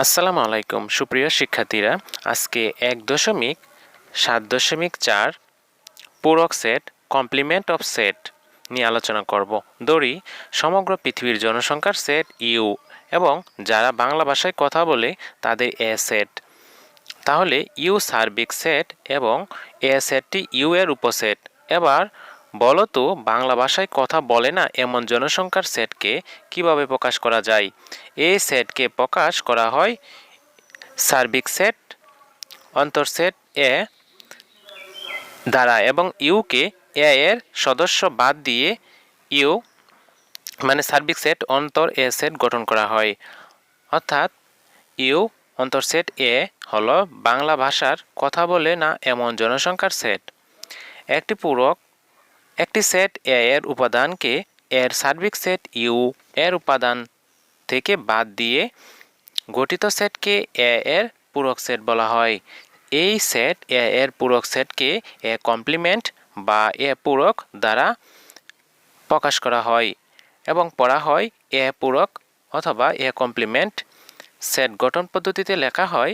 আসসালামু আলাইকুম, সুপ্রিয় শিক্ষার্থীরা। আজকে এক দশমিক, সাত দশমিক চার পূরক সেট কমপ্লিমেন্ট অফ সেট নিয়ে আলোচনা করব। দড়ি সমগ্র পৃথিবীর জনসংখ্যার সেট, ইউ, এবং যারা বাংলা ভাষায় কথা বলে তাদের এ সেট। তাহলে ইউ সার্বিক সেট এবং এ সেটটি ইউ এর উপসেট। এবার বলো তো, বাংলা ভাষায় কথা বলে না এমন জনসংখ্যার সেটকে কীভাবে প্রকাশ করা যায়? এই সেটকে প্রকাশ করা হয় সার্বিক সেট অন্তর্সেট এ দ্বারা এবং ইউকে এ এর সদস্য বাদ দিয়ে ইউ মানে সার্বিক সেট, অন্তর, এ সেট গঠন করা হয়। অর্থাৎ ইউ অন্তর্সেট এ হলো বাংলা ভাষার কথা বলে না এমন জনসংখ্যার সেট। একটি পূরক একটি সেট এ এর উপাদানকে এর সার্বিক সেট ইউ এর উপাদান থেকে বাদ দিয়ে গঠিত সেটকে এ এর পূরক সেট বলা হয়। এই সেট এ এর পূরক সেটকে এ কমপ্লিমেন্ট বা এ পূরক দ্বারা প্রকাশ করা হয় এবং পড়া হয় এ পূরক অথবা এ কমপ্লিমেন্ট সেট গঠন পদ্ধতিতে লেখা হয়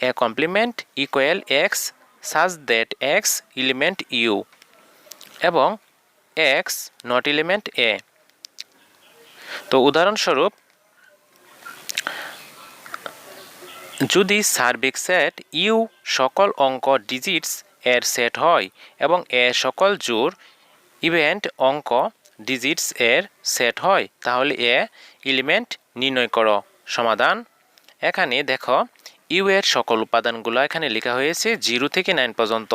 A complement equal X such that X element U এবং এক্স নট এলিমেন্ট এ। তো উদাহরণস্বরূপ, যদি সার্বিক সেট ইউ সকল অঙ্ক ডিজিটস এর সেট হয় এবং এ সকল জোর ইভেন্ট অঙ্ক ডিজিটস এর সেট হয়, তাহলে এ এলিমেন্ট নির্ণয় করো। সমাধান। এখানে দেখো ইউ এর সকল উপাদানগুলো এখানে লেখা হয়েছে জিরো থেকে নাইন পর্যন্ত।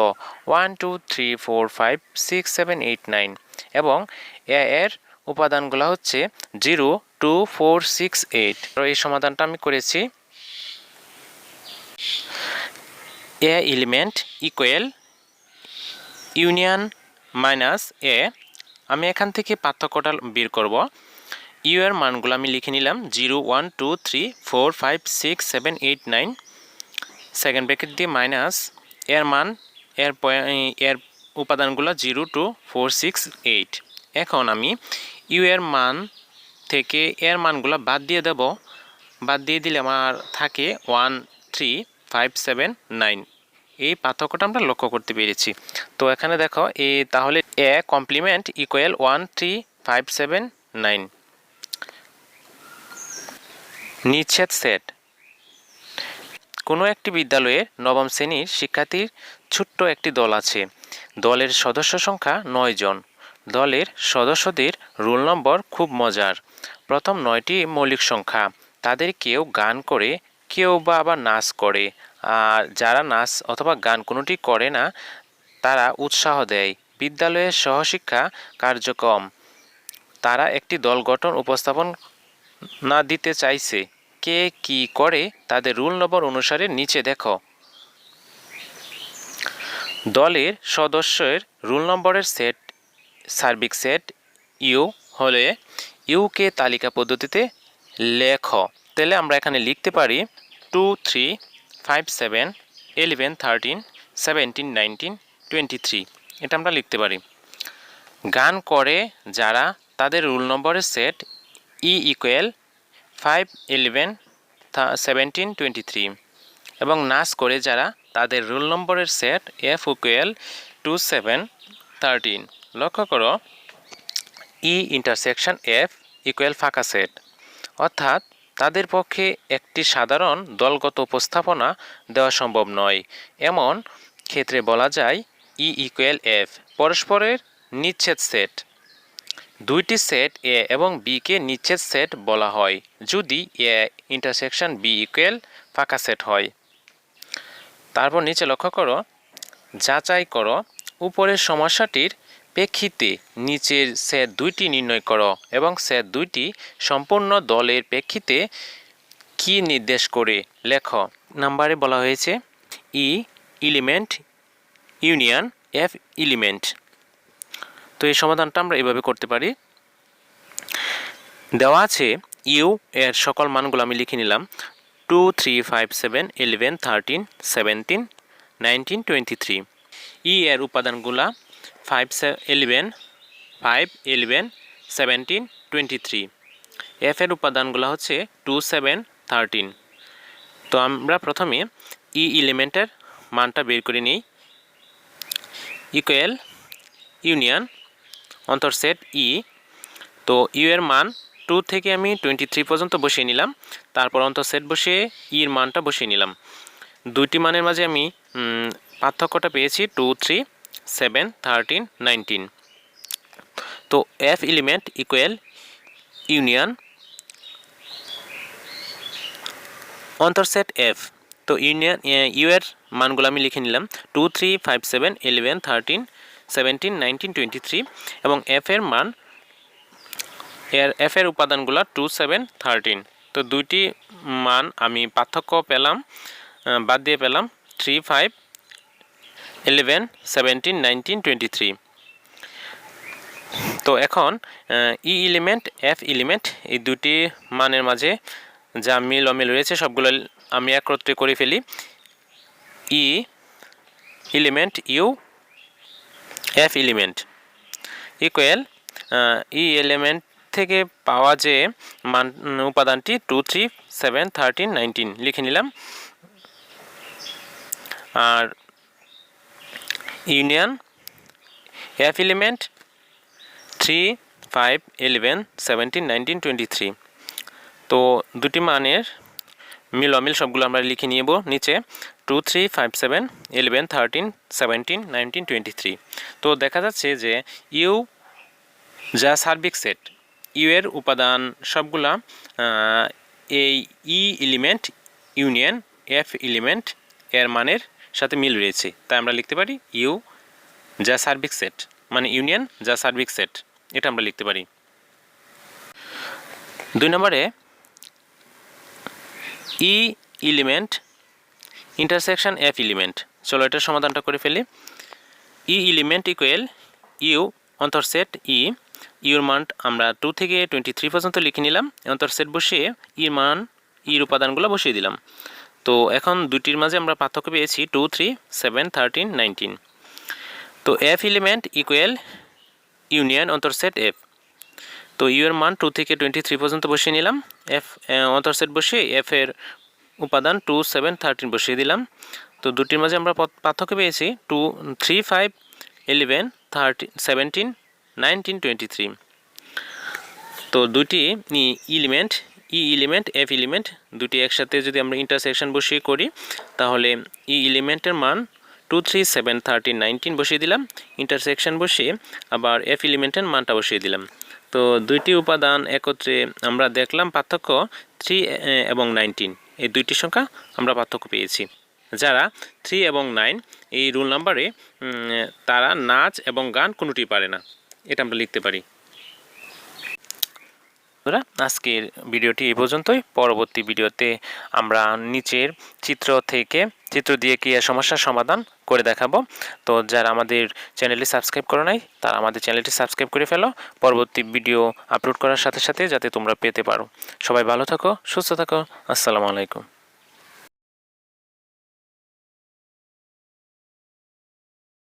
One two three four five six seven eight nine এবং এ এর উপাদানগুলো হচ্ছে zero two four six eight এই সমাধানটা আমি করেছি। A element equal union minus A. আমি এখান থেকে পার্থক্যটা বের করব। ইউ এর মানগুলো আমি লিখে নিলাম, zero, one, two, three, four, five, six, seven, eight, nine. Second bracket দিয়ে মাইনাস, এর মান, এর এর উপাদানগুলো zero, two, four, six, eight. এখন আমি ইউ এর মান থেকে এর মানগুলো বাদ দিয়ে দেব। বাদ দিয়ে দিলে আমার থাকে one, three, five, seven, nine. এই পার্থক্যটা আমরা লক্ষ্য করতে পেরেছি। তো এখানে দেখো, এ তাহলে A complement equal one, three, five, seven, nine. নিচ্ছেদ set. কোনো একটি বিদ্যালয়ে নবম শ্রেণির শিক্ষার্থীর ছোট্ট একটি দল আছে। দলের সদস্য সংখ্যা নয় জন। দলের সদস্যদের রোল নম্বর খুব মজার। প্রথম নয়টি মৌলিক সংখ্যা। তাদের কেউ গান করে, কেউ বা আবার নাচ করে। আর যারা নাচ অথবা গান কোনোটি করে না, তারা উৎসাহ দেয়। বিদ্যালয়ের সহশিক্ষা কার্যক্রম। তারা একটি দল গঠন, উপস্থাপন না দিতে চাইছে। কে কি করে তাদের রুল নম্বর অনুসারে নিচে দেখো। দলের সদস্যের রুল নম্বরের সেট, সার্বিক সেট ইউ হলে ইউকে তালিকা পদ্ধতিতে লেখ। তাহলে আমরা এখানে লিখতে পারি two, three, five, seven, eleven, thirteen, seventeen, nineteen, twenty three. এটা আমরা লিখতে পারি। গান করে যারা তাদের রুল নম্বরের set E equal five eleven seventeen twenty three এবং নাচ করে যারা তাদের রোল নম্বরের set F equal two seven thirteen লক্ষ্য করো ই ইন্টারসেকশন এফ ইকুয়াল ফাঁকা সেট অর্থাৎ তাদের পক্ষে একটি সাধারণ দলগত উপস্থাপনা দেওয়া সম্ভব নয়। এমন ক্ষেত্রে বলা যায় ই ইকুয়াল এফ পরস্পরের নিচ্ছেদ সেট দুইটি সেট এ এবং বিকে নিচ্ছেদ সেট বলা হয়, যদি এ ইন্টারসেকশন বি ইকুয়াল ফাঁকা সেট হয়। তারপর নিচে লক্ষ্য করো, যাচাই করো, উপরের সমস্যাটির প্রেক্ষিতে নিচের সেট দুইটি নির্ণয় করো এবং সেট দুইটি সম্পূর্ণ দলের প্রেক্ষিতে কি নির্দেশ করে লেখ। নাম্বারে বলা হয়েছে E element union F element তো এই সমাধানটা আমরা এভাবে করতে পারি। দেওয়া আছে, ইউ এর সকল মানগুলো আমি লিখে নিলাম। Two three five seven eleven thirteen seventeen nineteen twenty three E এর উপাদানগুলা five eleven five eleven seventeen twenty three F এর উপাদানগুলো হচ্ছে টু সেভেন থার্টিন তো আমরা প্রথমে ই এলিমেন্টের মানটা বের করে নিই। ইকুয়াল ইউনিয়ন অন্তর্সেট ই তো ইউ এর মান টু থেকে আমি টোয়েন্টি থ্রি পর্যন্ত বসিয়ে নিলাম। তারপর অন্তর্সেট বসিয়ে ই এর মানটা বসিয়ে নিলাম। দুইটি মানের মাঝে আমি পার্থক্যটা পেয়েছি two three seven thirteen nineteen তো এফ এলিমেন্ট ইকুয়াল ইউনিয়ন অন্তর্সেট এফ তো ইউনিয়ন ইউ এর মানগুলো আমি লিখে নিলাম। Two three five seven eleven thirteen seventeen nineteen twenty three এবং এফ এর মান, এর এফ এর উপাদানগুলো টু সেভেন থার্টিন তো দুইটি মান আমি পার্থক্য পেলাম বাদ দিয়ে পেলাম three five eleven seventeen nineteen twenty three তো এখন ই এলিমেন্ট এফ এলিমেন্ট এই দুটি মানের মাঝে যা মিল অমিল রয়েছে, সবগুলো আমি একত্রে করে ফেলি। E element U F element equal E element থেকে পাওয়া যে মান উপাদানটি two three seven thirteen nineteen লিখে নিলাম। আর union F element three five eleven seventeen nineteen twenty three তো দুটি মানের মিল অমিল সবগুলো আমরা লিখে নিব নিচে। Two three five seven eleven thirteen seventeen nineteen twenty three তো দেখা যাচ্ছে যে ইউ যা সার্বিক সেট, ইউ এর উপাদান সবগুলা এই E element union F element এর মানের সাথে মিল রয়েছে। তাই আমরা লিখতে পারি ইউ যা সার্বিক সেট মানে ইউনিয়ন যা সার্বিক সেট, এটা আমরা লিখতে পারি। দুই নম্বরে, E element intersection F element চলো এটার সমাধানটা করে ফেলি। ই এলিমেন্ট ইকুয়াল ইউ অন্তর্সেট ই ইউর মান আমরা টু থেকে টোয়েন্টি থ্রি পর্যন্ত লিখে নিলাম। অন্তর্সেট বসিয়ে ইর মান ইর উপাদানগুলো বসিয়ে দিলাম। তো এখন দুটির মাঝে আমরা পার্থক্য পেয়েছি two three seven thirteen nineteen তো এফ এলিমেন্ট ইকুয়াল ইউনিয়ন অন্তর্সেট এফ তো ইউ এর মান টু থেকে টোয়েন্টি থ্রি পর্যন্ত বসিয়ে নিলাম। এফ অন্তর্সেট বসিয়ে এফ এর উপাদান টু সেভেন থার্টিন বসিয়ে দিলাম। তো দুটির মাঝে আমরা পার্থক্য পেয়েছি two three five eleven thirty seventeen nineteen twenty three তো দুটি element E element F element দুটি একসাথে যদি আমরা ইন্টারসেকশন বসিয়ে করি, তাহলে ই ইলিমেন্টের মান two three seven thirteen nineteen বসিয়ে দিলাম। ইন্টারসেকশন বসিয়ে আবার এফ ইলিমেন্টের মানটা বসিয়ে দিলাম। তো দুইটি উপাদান একত্রে আমরা দেখলাম পার্থক্য থ্রি এবং নাইনটিন এই দুইটি সংখ্যা আমরা পার্থক্য পেয়েছি। যারা থ্রি এবং নাইন এই রুল নাম্বারে তারা নাচ এবং গান কোনোটি পারে না। এটা আমরা লিখতে পারি। বন্ধুরা, আজকের ভিডিওটি এই পর্যন্তই। পরবর্তী ভিডিওতে আমরা নিচের চিত্র থেকে, চিত্র দিয়ে ক্রিয়া সমস্যার সমাধান করে দেখাবো। তো যারা আমাদের চ্যানেলটি সাবস্ক্রাইব করো নাই, তারা আমাদের চ্যানেলটি সাবস্ক্রাইব করে ফেলো। পরবর্তী ভিডিও আপলোড করার সাথে সাথে যাতে তোমরা পেতে পারো। সবাই ভালো থাকো, সুস্থ থাকো। আসসালামু আলাইকুম।